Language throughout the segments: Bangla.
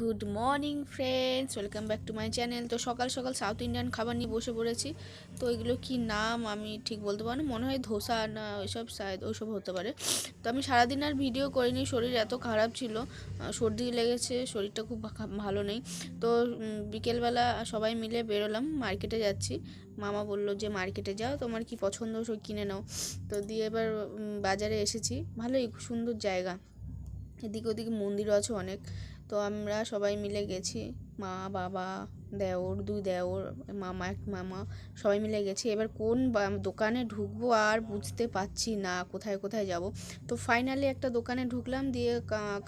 Good morning friends welcome back to my channel তো সকাল সকাল সাউথ ইন্ডিয়ান খাবার নিয়ে বসে পড়েছি। তো এগুলো কি নাম আমি ঠিক বলতে পারি না। মনে হয় ধোসা না ওইসব শায়দ ওইসব হতে পারে। তো আমি সারাদিন আর ভিডিও করিনি। শরীর এত খারাপ ছিল। সর্দি লেগেছে। শরীরটা খুব ভালো নেই। তো বিকেলবেলা সবাই মিলে বেরোলাম। মার্কেটে যাচ্ছি। মামা বলল যে, মার্কেটে যাও। তোমার কি পছন্দ সব কিনে নাও। তো দিয়ে এবার বাজারে এসেছি। ভালোই সুন্দর জায়গা। এদিকে ওদিকে মন্দিরও আছে অনেক। তো আমরা সবাই মিলে গেছি। মা, বাবা, দেওর, দুই দেওর, মামা, এক মামা, সবাই মিলে গেছি। এবার কোন দোকানে ঢুকবো আর বুঝতে পারছি না কোথায় কোথায় যাব। তো ফাইনালি একটা দোকানে ঢুকলাম, দিয়ে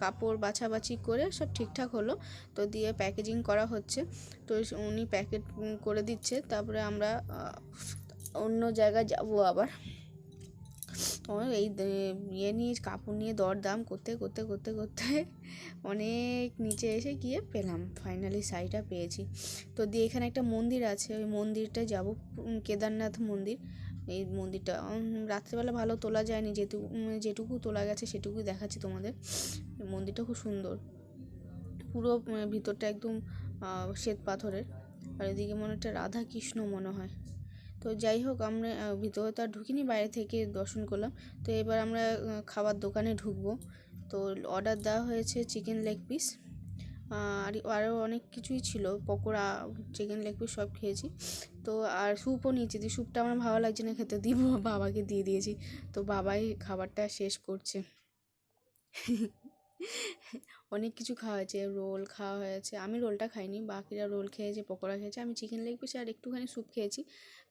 কাপড় বাছাবাছি করে সব ঠিকঠাক হলো। তো দিয়ে প্যাকেজিং করা হচ্ছে। তো উনি প্যাকেট করে দিচ্ছে। তারপরে আমরা অন্য জায়গায় যাব আবার। তো এই ইয়ে নিয়ে, কাপড় নিয়ে দরদাম করতে করতে করতে করতে অনেক নিচে এসে গিয়ে পেলাম। ফাইনালি শাড়িটা পেয়েছি। তো দিয়ে এখানে একটা মন্দির আছে, ওই মন্দিরটা যাব কেদারনাথ মন্দির। এই মন্দিরটা রাত্রেবেলা ভালো তোলা যায়নি যেটুকু যেটুকু তোলা গেছে সেটুকুই দেখাচ্ছি তোমাদের। মন্দিরটা খুব সুন্দর। পুরো ভিতরটা একদম শ্বেত পাথরের। আর এদিকে মনে হচ্ছে রাধা কৃষ্ণ মনে হয়। তো যাই হোক, আমরা ভিতরে তো আর ঢুকিনি, বাইরে থেকে দর্শন করলাম। তো এবার আমরা খাবার দোকানে ঢুকবো। তো অর্ডার দেওয়া হয়েছে চিকেন লেগ পিস আর আরও অনেক কিছুই ছিল, পকোড়া চিকেন লেগ পিস সব খেয়েছি। তো আর স্যুপও নিয়েছি দিয়ে স্যুপটা আমার ভালো লাগছে না, খেতে দিব, বাবাকে দিয়ে দিয়েছি। তো বাবাই খাবারটা শেষ করছে। অনেক কিছু খাওয়া হয়েছে, রোল খাওয়া হয়েছে, আমি রোলটা খাইনি, বাকিরা রোল খেয়েছে পকোড়া খেয়েছে, আমি চিকেন লেগ পিস আর একটুখানি স্যুপ খেয়েছি,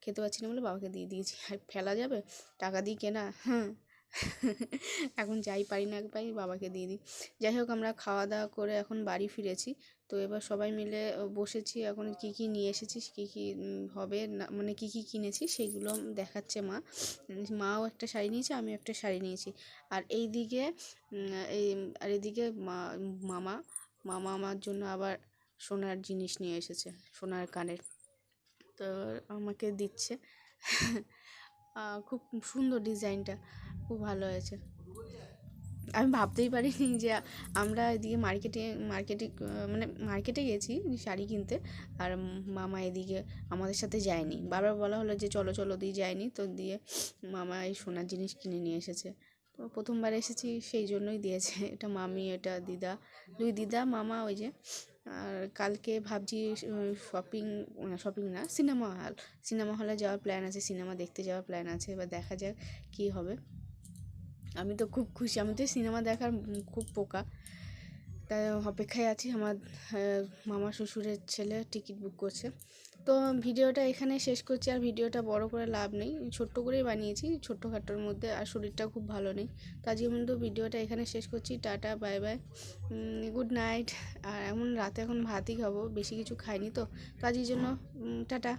খেতে পারছি না বলে বাবাকে দিয়ে দিয়েছি। আর ফেলা যাবে? টাকা দিয়ে কেনা? হ্যাঁ। এখন যাই পারি না, পাই বাবাকে দিয়ে দিই। যাই হোক, আমরা খাওয়া দাওয়া করে এখন বাড়ি ফিরেছি। তো এবার সবাই মিলে বসেছি, এখন কি কি নিয়ে এসেছিস, কী কী হবে, না মানে কি কি কিনেছি সেগুলো দেখাচ্ছে মা। মাও একটা শাড়ি নিয়েছে আমি একটা শাড়ি নিয়েছি। আর এই দিকে এই, আর এদিকে মা, মামা মামা আমার জন্য আবার সোনার জিনিস নিয়ে এসেছে, সোনার কানের। তো আমাকে দিচ্ছে। খুব সুন্দর ডিজাইনটা। খুব ভালো হয়েছে। আমি ভাবতেই পারিনি যে আমরা এদিকে মার্কেটে মার্কেটে মানে মার্কেটে গেছি শাড়ি কিনতে, আর মামা এদিকে আমাদের সাথে যায়নি। বারবার বলা হলো যে চলো চলো দিয়ে যায়নি তো দিয়ে মামা এই সোনার জিনিস কিনে নিয়ে এসেছে। তো প্রথমবার এসেছি, সেই জন্যই দিয়েছে। এটা মামি, এটা দিদা। দুই দিদা, মামা ওই যে, আর কালকে ভাবছি শপিং শপিং না সিনেমা হল সিনেমা হলে যাওয়ার প্ল্যান আছে সিনেমা দেখতে যাওয়ার প্ল্যান আছে, এবার দেখা যাক কী হবে। আমি তো খুব খুশি, আমি তো সিনেমা দেখার খুব পোকা। তাই অপেক্ষায় আছি, আমার মামা শ্বশুরের ছেলে টিকিট বুক করছে। তো ভিডিওটা এখানে শেষ করছি, আর ভিডিওটা বড় করে লাভ নেই। ছোট্ট করেই বানিয়েছি ছোট্টখাটোর মধ্যে, আর শরীরটা খুব ভালো নেই। তো আজকে কিন্তু ভিডিওটা এখানে শেষ করছি, tata, bye bye. Good night, আর এমন রাতে এখন ভাতই খাব, বেশি কিছু খাইনি তো। তো জন্য টাটা।